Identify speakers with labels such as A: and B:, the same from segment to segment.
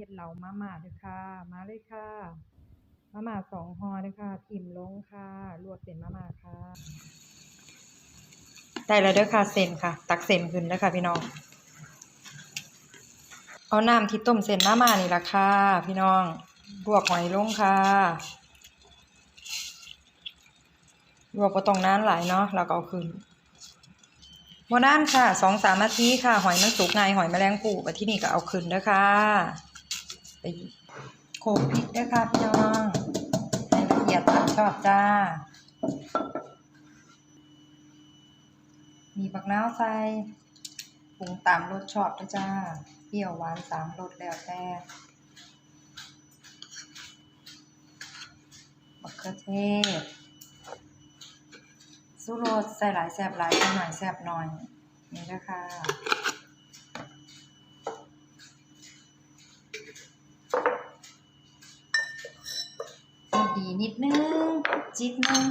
A: เฮ็ดเหลามาม่าเด้อค่ะ มาเลยค่ะ มาม่าสองห่อเด้อค่ะทิ่มลงค่ะ ลวกเส้นมาม่าค่ะ ได้แล้วเด้อค่ะเส้นค่ะ ตักเส้นขึ้นเด้อค่ะ พี่น้อง เอาน้ำที่ต้มเส้นมาม่านี่ล่ะค่ะ พี่น้อง ลวกหอยลงค่ะ ลวกบ่ต้องนานหลายเนาะแล้วก็เอาขึ้นบ่นานค่ะสองสามนาทีค่ะ หอยมันสุกง่ายหอยแมลงภู่บัดที่นี่ก็เอาขึ้นเด้อค่ะ โขลกพริกด้อค่ะพี่น้องให้ละเอียดตามชอบจ้า มีบักน้าวใส่ปรุงตามรสชอบด้อจ้า เปรี้ยวหวานสามรสแล้วแต่บักเขือเทศสู้รสใส่หลายแซบหลายใส่หน่อยแซบหน่อยนี่นะคะเอาดี นิดนึงจิตนึง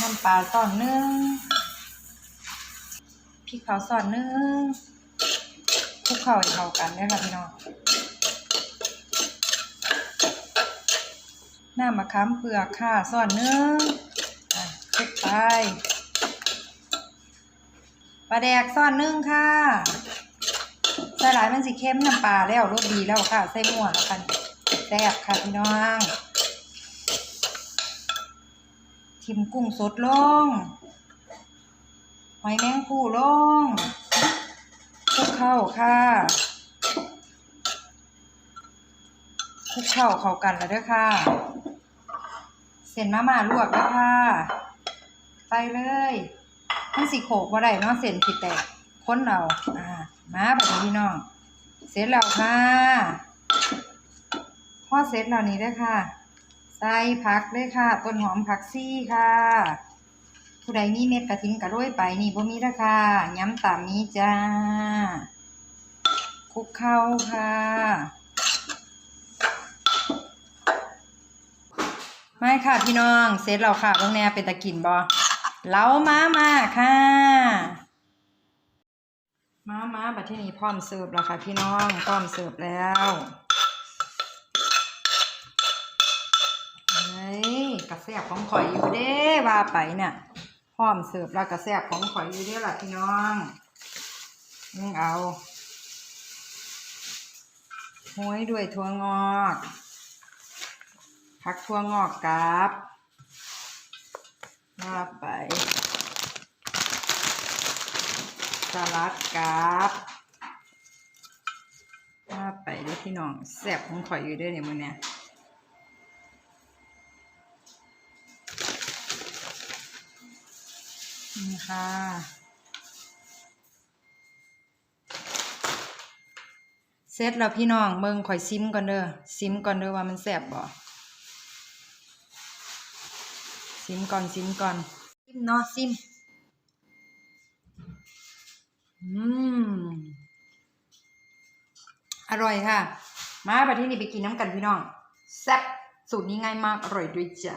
A: น้ำปลาส่อนนึงพริกเผาส่อนนึงคลุกเข้าให้เข้ากันเด้ค่ะพี่น้องน้ำมะขามเปลือกค่ะส่วนนึงอะเช็คไปปลาแดกส่วนนึ่งค่ะ ส่หลายมันสิเข้มน้ำปลาแล้วรสดีแล้วค่ะ ใส่หม้วแล้วค่ะแซ่บค่ะพี่น้องทิมกุ้งสดลงหอยแมงภู่ลงคลุกเข้าค่ะคลุกเข้าเข้ากันแล้วเด้วยค่ะ เส้นมาม่าลวกแล้วค่ะไปเลยมันสิโขกบ่าได้เนาะเส้นสิแตกค้นเราอ่า มาแบบนี้พี่น้อง เสร็จแล้วค่ะพอเสร็จแล้วนี้เด้ค่ะ ใส่ผักเลยค่ะ ต้นหอมผักซี่ค่ะ ผู้ใดมีเม็ดกระถินกระโรยไปนี่บ่มีเด้อค่ะย้ำตามนี้จ้าคลุกเข้าค่ะไม่ค่ะพี่น้องเสร็จแล้วค่ะเบิ่งแหน่เป็นตะกินบ่เล้ามามาค่ะ มามาบัดที่นี้พร้อมเสิร์ฟแล้วค่ะ พี่น้องพร้อมเสิร์ฟแล้วเฮ้ยกระแซบของข่อยอยู่เด้ว่าไปเนี่ยพร้อมเสิร์ฟแล้วกระแซบของข่อยอยู่เด้ล่ะพี่น้องนี่เอาห้ยด้วยถั่วงอกผักทั่วงอกกราบว่าไป ลัดกราบว่าไปด้อพี่น้องแซ่บของข่อยอยู่ด้อเนี่ยมื้อเนี้ยนี่ค่ะเสร็จแล้วพี่น้องเบิ่งข่อยซิมก่อนเด้อซิมก่อนเด้อว่ามันแซ่บบ่ซิมก่อนซิมก่อนซิมเนาะซิม อืมอร่อยค่ะ มาประเที่นี่ไปกินน้ำกันพี่น้อง แซ่บสูตรนี้ง่ายมาก อร่อยด้วยจ้ะ